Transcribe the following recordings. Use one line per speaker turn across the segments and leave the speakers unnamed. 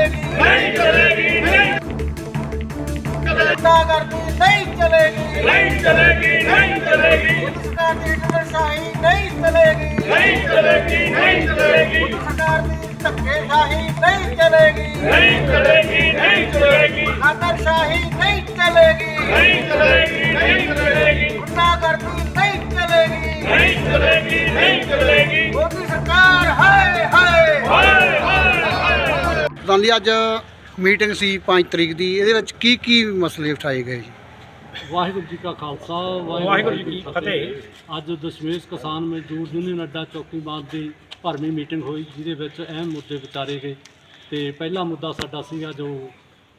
ਚਲੇਗੀ
ਨਹੀਂ ਚਲੇਗੀ ਨਹੀਂ
ਨਾ ਕਰਨੀ ਨਹੀਂ ਚਲੇਗੀ
ਨਹੀਂ ਚਲੇਗੀ ਨਹੀਂ ਚਲੇਗੀ
ਸਰਕਾਰ ਦੀ ਧੱਕੇਸ਼ਾਹੀ ਨਹੀਂ ਚਲੇਗੀ
ਨਹੀਂ ਚਲੇਗੀ ਨਹੀਂ ਚਲੇਗੀ
ਸਰਕਾਰ ਦੀ ਧੱਕੇਸ਼ਾਹੀ ਨਹੀਂ ਚਲੇਗੀ
ਨਹੀਂ ਚਲੇਗੀ ਨਹੀਂ ਚਲੇਗੀ
ਆਦਰਸ਼ਾਹੀ ਨਹੀਂ ਚਲੇਗੀ
ਨਹੀਂ ਚਲੇਗੀ ਨਹੀਂ ਚਲੇਗੀ।
ਪ੍ਰਧਾਨ ਜੀ ਅੱਜ ਮੀਟਿੰਗ ਸੀ 5 ਤਰੀਕ ਦੀ ਇਹਦੇ ਵਿੱਚ ਕੀ ਕੀ ਮਸਲੇ ਉਠਾਏ ਗਏ ਜੀ?
ਵਾਹਿਗੁਰੂ ਜੀ ਕਾ ਖਾਲਸਾ ਵਾਹਿਗੁਰੂ ਜੀ ਕੀ ਫਤਿਹ। ਅੱਜ ਦਸ਼ਮੇਸ਼ ਕਿਸਾਨ ਮਜ਼ਦੂਰ ਯੂਨੀਅਨ ਅੱਡਾ ਚੌਕੀਬਾਦ ਦੀ ਭਰਵੀਂ ਮੀਟਿੰਗ ਹੋਈ ਜਿਹਦੇ ਵਿੱਚ ਅਹਿਮ ਮੁੱਦੇ ਵਿਚਾਰੇ ਗਏ। ਤੇ ਪਹਿਲਾ ਮੁੱਦਾ ਸਾਡਾ ਸੀਗਾ ਜੋ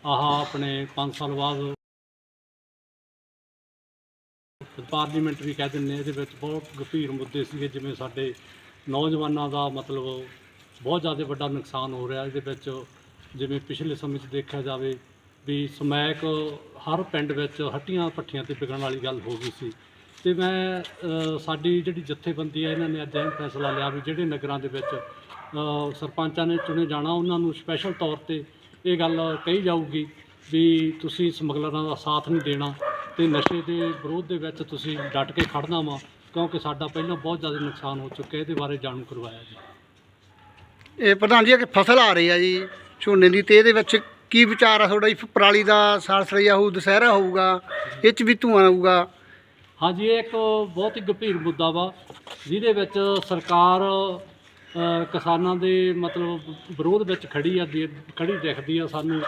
ਆਹ ਆਪਣੇ 5 ਸਾਲ ਬਾਅਦ ਪਾਰਲੀਮੈਂਟ ਵੀ ਕਹਿ ਦਿੰਦੇ ਇਹਦੇ ਵਿੱਚ ਬਹੁਤ ਗੰਭੀਰ ਮੁੱਦੇ ਸੀਗੇ ਜਿਵੇਂ ਸਾਡੇ ਨੌਜਵਾਨਾਂ ਦਾ ਮਤਲਬ ਬਹੁਤ ਜ਼ਿਆਦਾ ਵੱਡਾ ਨੁਕਸਾਨ ਹੋ ਰਿਹਾ ਇਹਦੇ ਵਿੱਚ ਜਿਵੇਂ ਪਿਛਲੇ ਸਮੇਂ 'ਚ ਦੇਖਿਆ ਜਾਵੇ ਵੀ ਸਮੈਕ ਹਰ ਪਿੰਡ ਵਿੱਚ ਹੱਟੀਆਂ ਪੱਠੀਆਂ ਤੇ ਵਿਕਣ ਵਾਲੀ ਗੱਲ ਹੋ ਗਈ ਸੀ। ਤੇ ਮੈਂ ਸਾਡੀ ਜਿਹੜੀ ਜਥੇਬੰਦੀ ਹੈ ਇਹਨਾਂ ਨੇ ਅੱਜ ਇਹ ਫੈਸਲਾ ਲਿਆ ਵੀ ਜਿਹੜੇ ਨਗਰਾਂ ਦੇ ਵਿੱਚ ਸਰਪੰਚਾਂ ਨੇ ਚੁਣੇ ਜਾਣਾ, ਉਹਨਾਂ ਨੂੰ ਸਪੈਸ਼ਲ ਤੌਰ ਤੇ ਇਹ ਗੱਲ ਕਹੀ ਜਾਊਗੀ ਵੀ ਤੁਸੀਂ ਸਮਗਲਰਾਂ ਦਾ ਸਾਥ ਨਹੀਂ ਦੇਣਾ ਤੇ ਨਸ਼ੇ ਦੇ ਵਿਰੋਧ ਦੇ ਵਿੱਚ ਤੁਸੀਂ ਡਟ ਕੇ ਖੜਨਾ ਵਾ, ਕਿਉਂਕਿ ਸਾਡਾ ਪਹਿਲਾਂ ਬਹੁਤ ਜ਼ਿਆਦਾ ਨੁਕਸਾਨ ਹੋ ਚੁੱਕਿਆ, ਇਹਦੇ ਬਾਰੇ ਜਾਣੂ ਕਰਵਾਇਆ ਜੀ
ਇਹ ਪ੍ਰਧਾਨ ਜੀ ਕਿ ਫਸਲ ਆ ਰਹੀ ਆ ਜੀ। ਝੋਨੇ ਦੀ ਤੇ ਇਹਦੇ ਵਿੱਚ ਕੀ ਵਿਚਾਰ ਆ ਤੁਹਾਡਾ? ਜੀ ਪਰਾਲੀ ਦਾ ਸਾਲ ਹੋਊ ਦੁਸਹਿਰਾ ਹੋਊਗਾ, ਇਹ ਚ ਵੀ ਧੂਆਂ ਆਊਗਾ
ਹਾਂਜੀ, ਇਹ ਇੱਕ ਬਹੁਤ ਹੀ ਗੰਭੀਰ ਮੁੱਦਾ ਵਾ, ਜਿਹਦੇ ਵਿੱਚ ਸਰਕਾਰ ਕਿਸਾਨਾਂ ਦੇ ਮਤਲਬ ਵਿਰੋਧ ਵਿੱਚ ਖੜੀ ਆ, ਦੇ- ਖੜੀ ਦਿਖਦੀ ਆ ਸਾਨੂੰ।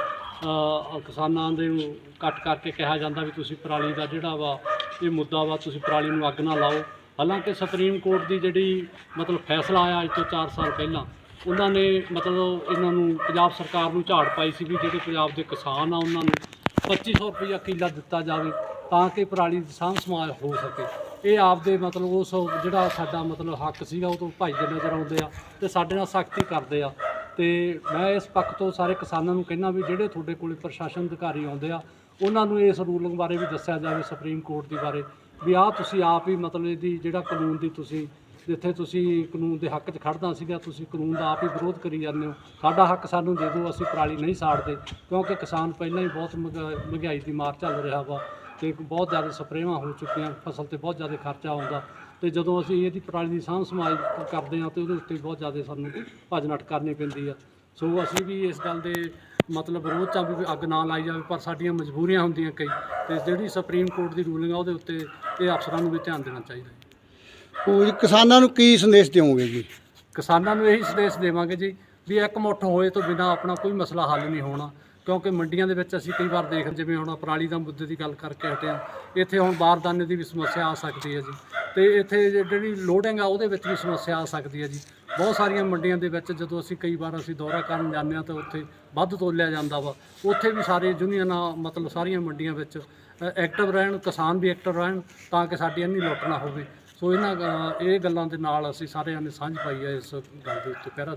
ਕਿਸਾਨਾਂ ਦੇ ਨੂੰ ਕੱਟ ਕਰਕੇ ਕਿਹਾ ਜਾਂਦਾ ਵੀ ਤੁਸੀਂ ਪਰਾਲੀ ਦਾ ਜਿਹੜਾ ਵਾ, ਇਹ ਮੁੱਦਾ ਵਾ, ਤੁਸੀਂ ਪਰਾਲੀ ਨੂੰ ਅੱਗ ਨਾ ਲਾਓ। ਹਾਲਾਂਕਿ ਸੁਪਰੀਮ ਕੋਰਟ ਦੀ ਜਿਹੜੀ ਮਤਲਬ ਫੈਸਲਾ ਆਇਆ ਅੱਜ ਤੋਂ 4 ਸਾਲ ਪਹਿਲਾਂ ਉਹਨਾਂ ਨੇ ਮਤਲਬ ਇਹਨਾਂ ਨੂੰ ਪੰਜਾਬ ਸਰਕਾਰ ਨੂੰ ਝਾੜ ਪਾਈ ਸੀ ਵੀ ਜਿਹੜੇ ਪੰਜਾਬ ਦੇ ਕਿਸਾਨ ਆ ਉਹਨਾਂ ਨੂੰ 2500 ਰੁਪਇਆ ਕਿੱਲਾ ਦਿੱਤਾ ਜਾਵੇ ਤਾਂ ਕਿ ਪਰਾਲੀ ਦੀ ਸਾਂਭ ਸਮਾਜ ਹੋ ਸਕੇ। ਇਹ ਆਪਦੇ ਮਤਲਬ ਉਸ ਜਿਹੜਾ ਸਾਡਾ ਮਤਲਬ ਹੱਕ ਸੀਗਾ ਉਹ ਤੋਂ ਭੱਜਦੇ ਨਜ਼ਰ ਆਉਂਦੇ ਆ ਤੇ ਸਾਡੇ ਨਾਲ ਸਖਤੀ ਕਰਦੇ ਆ। ਤੇ ਮੈਂ ਇਸ ਪੱਖ ਤੋਂ ਸਾਰੇ ਕਿਸਾਨਾਂ ਨੂੰ ਕਹਿਣਾ ਵੀ ਜਿਹੜੇ ਤੁਹਾਡੇ ਕੋਲੇ ਪ੍ਰਸ਼ਾਸਨ ਅਧਿਕਾਰੀ ਆਉਂਦੇ ਆ, ਉਹਨਾਂ ਨੂੰ ਇਸ ਰੂਲਿੰਗ ਬਾਰੇ ਵੀ ਦੱਸਿਆ ਜਾਵੇ, ਸੁਪਰੀਮ ਕੋਰਟ ਦੀ ਬਾਰੇ, ਵੀ ਆਹ ਤੁਸੀਂ ਆਪ ਹੀ ਮਤਲਬ ਇਹਦੀ ਜਿਹੜਾ ਕਾਨੂੰਨ ਦੀ ਤੁਸੀਂ ਜਿੱਥੇ ਤੁਸੀਂ ਕਾਨੂੰਨ ਦੇ ਹੱਕ 'ਚ ਖੜਨਾ ਸੀਗਾ, ਤੁਸੀਂ ਕਾਨੂੰਨ ਦਾ ਆਪ ਹੀ ਵਿਰੋਧ ਕਰੀ ਜਾਂਦੇ ਹੋ। ਸਾਡਾ ਹੱਕ ਸਾਨੂੰ ਦੇ ਦਿਓ, ਅਸੀਂ ਪਰਾਲੀ ਨਹੀਂ ਸਾੜਦੇ, ਕਿਉਂਕਿ ਕਿਸਾਨ ਪਹਿਲਾਂ ਹੀ ਬਹੁਤ ਮਹਿੰਗਾ- ਮਹਿੰਗਾਈ ਦੀ ਮਾਰ ਚੱਲ ਰਿਹਾ ਵਾ ਤੇ ਬਹੁਤ ਜ਼ਿਆਦਾ ਸਪਰੇਵਾਂ ਹੋ ਚੁੱਕੀਆਂ, ਫਸਲ ਤੇ ਬਹੁਤ ਜ਼ਿਆਦਾ ਖਰਚਾ ਆਉਂਦਾ। ਤੇ ਜਦੋਂ ਅਸੀਂ ਇਹਦੀ ਪਰਾਲੀ ਦੀ ਸਾਂਭ ਸੰਭਾਲ ਕਰਦੇ ਹਾਂ, ਤੇ ਉਹਦੇ ਉੱਤੇ ਬਹੁਤ ਜ਼ਿਆਦਾ ਸਾਨੂੰ ਭੱਜ ਨੱਠ ਕਰਨੀ ਪੈਂਦੀ ਆ। ਸੋ ਅਸੀਂ ਵੀ ਇਸ ਗੱਲ ਦੇ ਮਤਲਬ ਵਿਰੋਧ ਚ ਆ ਵੀ ਅੱਗ ਨਾ ਲਾਈ ਜਾਵੇ, ਪਰ ਸਾਡੀਆਂ ਮਜਬੂਰੀਆਂ ਹੁੰਦੀਆਂ ਕਈ, ਤੇ ਜਿਹੜੀ ਸੁਪਰੀਮ ਕੋਰਟ ਦੀ ਰੂਲਿੰਗ ਆ, ਉਹਦੇ ਉੱਤੇ ਇਹ ਅਫਸਰਾਂ ਨੂੰ ਵੀ ਧਿਆਨ ਦੇਣਾ ਚਾਹੀਦਾ। ਹੈ
ਉਹ ਜੀ ਕਿਸਾਨਾਂ ਨੂੰ ਕੀ ਸੰਦੇਸ਼ ਦਿਓਗੇ ਜੀ?
ਕਿਸਾਨਾਂ ਨੂੰ ਇਹੀ ਸੰਦੇਸ਼ ਦੇਵਾਂਗੇ ਜੀ ਵੀ ਇੱਕ ਮੁੱਠ ਹੋਏ ਤੋਂ ਬਿਨਾ ਆਪਣਾ ਕੋਈ ਮਸਲਾ ਹੱਲ ਨਹੀਂ ਹੋਣਾ, ਕਿਉਂਕਿ ਮੰਡੀਆਂ ਦੇ ਵਿੱਚ ਅਸੀਂ ਕਈ ਵਾਰ ਦੇਖ ਜਿਵੇਂ ਹੁਣ ਪਰਾਲੀ ਦਾ ਮੁੱਦੇ ਦੀ ਗੱਲ ਕਰਕੇ ਹਟੇ ਹਾਂ, ਇੱਥੇ ਹੁਣ ਬਾਰਦਾਨੇ ਦੀ ਵੀ ਸਮੱਸਿਆ ਆ ਸਕਦੀ ਹੈ ਜੀ ਤੇ ਇੱਥੇ ਜਿਹੜੀ ਲੋਡਿੰਗ ਆ ਉਹਦੇ ਵਿੱਚ ਵੀ ਸਮੱਸਿਆ ਆ ਸਕਦੀ ਹੈ ਜੀ। ਬਹੁਤ ਸਾਰੀਆਂ ਮੰਡੀਆਂ ਦੇ ਵਿੱਚ ਜਦੋਂ ਅਸੀਂ ਕਈ ਵਾਰ ਅਸੀਂ ਦੌਰਾ ਕਰਨ ਜਾਂਦੇ ਹਾਂ ਤਾਂ ਉੱਥੇ ਵੱਧ ਤੋਲਿਆ ਜਾਂਦਾ ਵਾ, ਉੱਥੇ ਵੀ ਸਾਰੇ ਯੂਨੀਅਨਾਂ ਮਤਲਬ ਸਾਰੀਆਂ ਮੰਡੀਆਂ ਵਿੱਚ ਐਕਟਿਵ ਰਹਿਣ, ਕਿਸਾਨ ਵੀ ਐਕਟਿਵ ਰਹਿਣ ਤਾਂ ਕਿ ਸਾਡੀ ਇੰਨੀ ਲੁੱਟ ਨਾ ਹੋਵੇ। ਸੋ ਇਹਨਾਂ ਅ, ਇਹ ਗੱਲਾਂ ਦੇ ਨਾਲ ਅਸੀਂ ਸਾਰਿਆਂ ਨੇ ਸਾਂਝ ਪਾਈ ਹੈ ਇਸ ਗੱਲ ਦੇ ਉੱਤੇ ਪਹਿਰਾ